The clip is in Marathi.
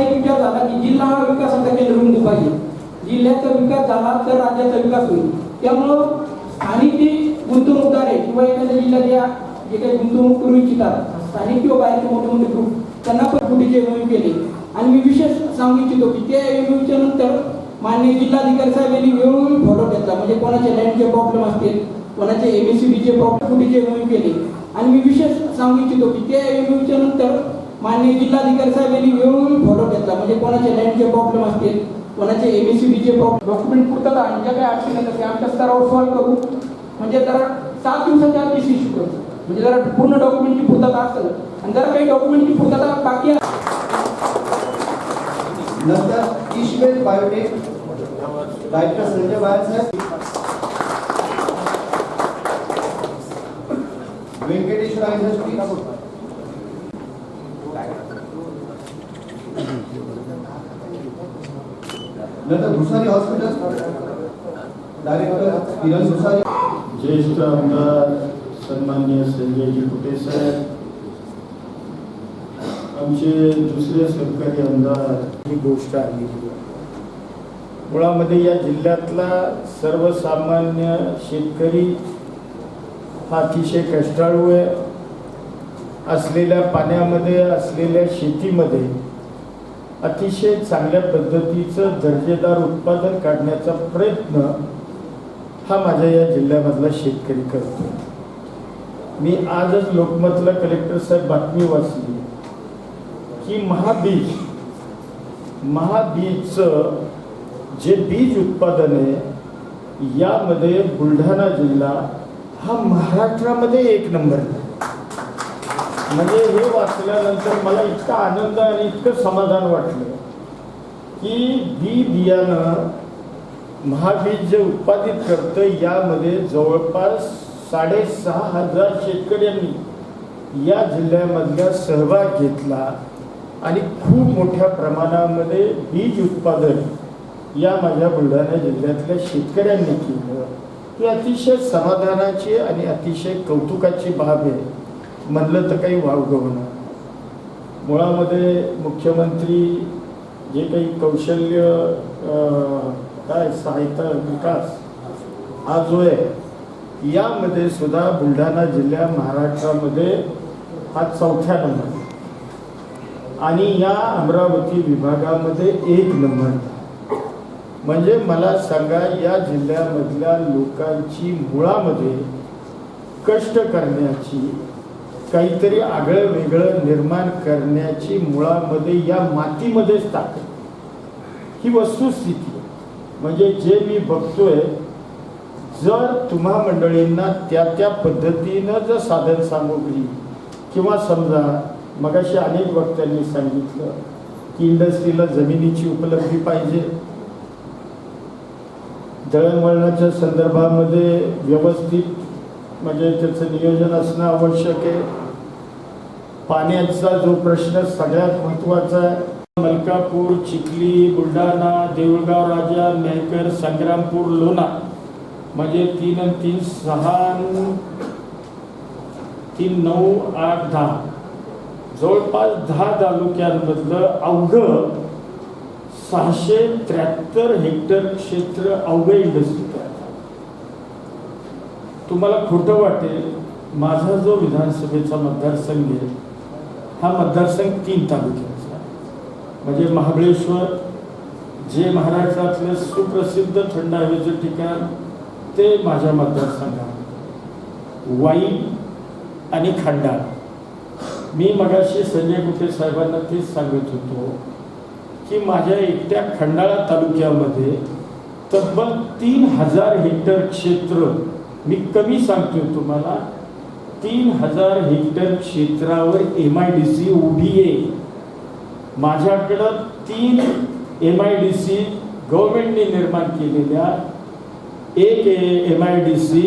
एक विचार झाला की जिल्हा हा विकासाचा केंद्रबिंदू पाहिजे. जिल्ह्याचा विकास झाला तर राज्याचा विकास होईल. त्यामुळं स्थानिक जे गुंतवणूकदार आहे किंवा एखाद्या जिल्ह्यातल्या जे काही गुंतवणूक करू इच्छितात स्थानिक किंवा बाहेरचे मोठे मोठे ग्रुप त्यांना पण कुठे एमओयू केले. आणि मी विशेष सांगू इच्छितो की त्या एमओयूच्या नंतर माननीय जिल्हाधिकारी साहेब यांनी वेळोवेळी फॉलो घेतला म्हणजे कोणाचे लँडचे प्रॉब्लेम असतील कोणाचे एमएससीबीचे प्रॉब्लेम कुठे एमओयू केले. आणि मी विशेष सांगू इच्छितो की त्या एमओयूच्या नंतर माननीय जिल्हाधिकारी साहेब यांनी वेळोवेळी फॉलो घेतला. म्हणजे कोणाचे लँडचे प्रॉब्लेम असतील कोणाचे एमएससीबीचे प्रॉब्लेम डॉक्युमेंट पूर्तता आणि ज्या काही अडचणी येतात आमच्या स्तरावर सॉल्व्ह करू. म्हणजे जरा सात दिवसाच्या आत इश्यू करू. म्हणजे जरा पूर्ण डॉक्युमेंटची पूर्तता असेल आणि जरा काही डॉक्युमेंटची पूर्तता बाकी नंतर ईशमेल बायोटेक डायरेक्टर संजय साहेब व्यंकटेश्वर इंडस्ट्री नंतर भुसारी हॉस्पिटल डायरेक्टर किरण भुसारी. ज्येष्ठ आमदार सन्मान्य संजयजी कुटे साहेब. आमचे दुसरे सरकारी आमदार. ही गोष्ट आली मुळामध्ये या जिल्ह्यातला सर्वसामान्य शेतकरी हा अतिशय कष्टाळू आहे. असलेल्या पाण्यामध्ये असलेल्या शेतीमध्ये अतिशय चांगल्या पद्धतीचं दर्जेदार उत्पादन काढण्याचा प्रयत्न हा माझ्या या जिल्ह्यामधला शेतकरी करतो मी आजच लोकमतला कलेक्टर साहेब बातमी वाचली की महाबीज महाबीजचं जे बीज उत्पादन आहे यामध्ये बुलढाणा जिल्हा हा महाराष्ट्रामध्ये एक नंबर आहे. म्हणजे हे वाचल्यानंतर मला इतका आनंद आणि इतकं समाधान वाटलं की बी बियाणं महाबीज जे उत्पादित करतं यामध्ये जवळपास साडेसहा हजार शेतकऱ्यांनी या जिल्ह्यामधला सहभाग घेतला आणि खूप मोठ्या प्रमाणामध्ये बीज उत्पादन या माझ्या बुलढाणा जिल्ह्यातल्या शेतकऱ्यांनी केलं. ही अतिशय समाधानाची आणि अतिशय कौतुकाची बाब आहे. म्हणलं तर काही वावगवणं मुळामध्ये मुख्यमंत्री जे काही कौशल्य काय सहायता विकास हा जो आहे यामध्ये सुद्धा बुलढाणा जिल्ह्या महाराष्ट्रामध्ये हा चौथ्या नंबर. आणि या अमरावती विभागामध्ये एक नंबर. म्हणजे मला सांगा या जिल्ह्यामधल्या लोकांची मुळामध्ये कष्ट करण्याची काहीतरी आगळं वेगळं निर्माण करण्याची मुळामध्ये या मातीमध्येच ताकद ही वस्तुस्थिती आहे. म्हणजे जे मी बघतोय जर तुम्हा मंडळींना त्या त्या पद्धतीनं जर साधन सामुग्री किंवा समजा मगाशी अनेक वक्त्यांनी सांगितलं की इंडस्ट्रीला जमिनीची उपलब्धी पाहिजे दळणवळणाच्या संदर्भामध्ये व्यवस्थित म्हणजे त्याचं नियोजन असणं आवश्यक आहे. पाण्याचा जो प्रश्न सगळ्यात महत्त्वाचा आहे. मलकापूर चिखली बुलढाणा देऊळगाव राजा मेहकर संग्रामपूर लोणा. म्हणजे तीन आणि तीन सहा तीन नऊ आठ दहा. जवळपास दहा तालुक्यांमधलं अवघं सहाशे त्र्याहत्तर हेक्टर क्षेत्र अवघं इंडस्ट्री. तुम्हाला खोटं वाटेल माझा जो विधानसभेचा मतदारसंघ आहे हा मतदारसंघ तीन तालुक्याचा म्हणजे महाबळेश्वर जे महाराष्ट्रातलं सुप्रसिद्ध थंड हवेचं ठिकाण ते माझ्या मतदारसंघात वाई आणि खांडा. मी मगाशी संजय कुटे साहेबांना तेच सांगत होतो की माझ्या एकट्या खंडाळा तालुक्यामध्ये तब्बल तीन हजार हेक्टर क्षेत्र मी कमी सांगतोय तुम्हाला तीन हजार हेक्टर क्षेत्रावर एम आय डी सी उभी आहे. माझ्याकडं तीन एम आय डी सी गव्हर्मेंटने निर्माण केलेल्या एक एम आय डी सी